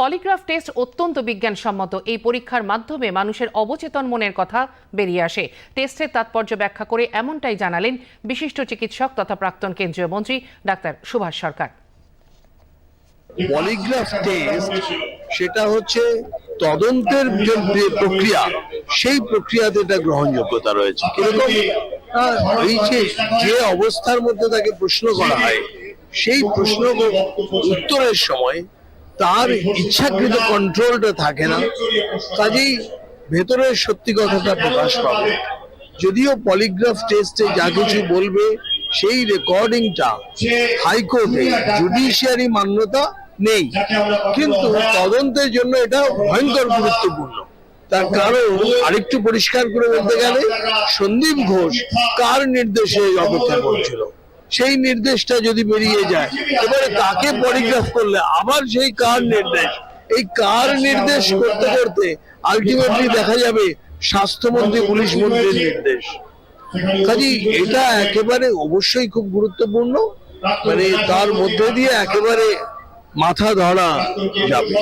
Polygraph test অত্যন্ত বিজ্ঞানসম্মত। এই পরীক্ষার মাধ্যমে মানুষের অবচেতন মনের কথা বেরিয়ে আসে। টেস্টের তাৎপর্য ব্যাখ্যা করে এমনটাই জানালেন বিশিষ্ট চিকিৎসক তথা প্রাক্তন কেন্দ্রীয় মন্ত্রী doctor Subhas Sarkar. Polygraph test সেটা হচ্ছে তদন্তের যে প্রক্রিয়া, সেই প্রক্রিয়াতে এটা গ্রহণযোগ্যতা রয়েছে। কীরকম? এই যে অবস্থার মধ্যে তাকে প্রশ্ন করা হয়, সেই প্রশ্ন উত্তরের সময় তার ইচ্ছাকৃত কন্ট্রোলটা থাকে না, কাজেই ভেতরের সত্যি কথাটা প্রকাশ পাবে। যদিও পলিগ্রাফ টেস্টে যা কিছু বলবে, সেই রেকর্ডিংটা হাইকোর্টে জুডিশিয়ারি মান্যতা নেই। কিন্তু তদন্তের জন্য এটা ভয়ঙ্কর গুরুত্বপূর্ণ। তার কারণ আরেকটু পরিষ্কার করে বলতে গেলে, সন্দীপ ঘোষ কার নির্দেশে অপেক্ষা করছিল? সেই নির্দেশটা যদি বেরিয়ে যায়, এবারে তাকে পলিগ্রাফ করলে? আবার সেই কার নির্দেশ? এই কার নির্দেশ করতে করতে আলটিমেটলি দেখা যাবে স্বাস্থ্যমন্ত্রী, পুলিশ মন্ত্রীর নির্দেশ। কাজে, এটা একেবারে অবশ্যই খুব গুরুত্বপূর্ণ। মানে তার মধ্যে দিয়ে একেবারে মাথা ধরা যাবে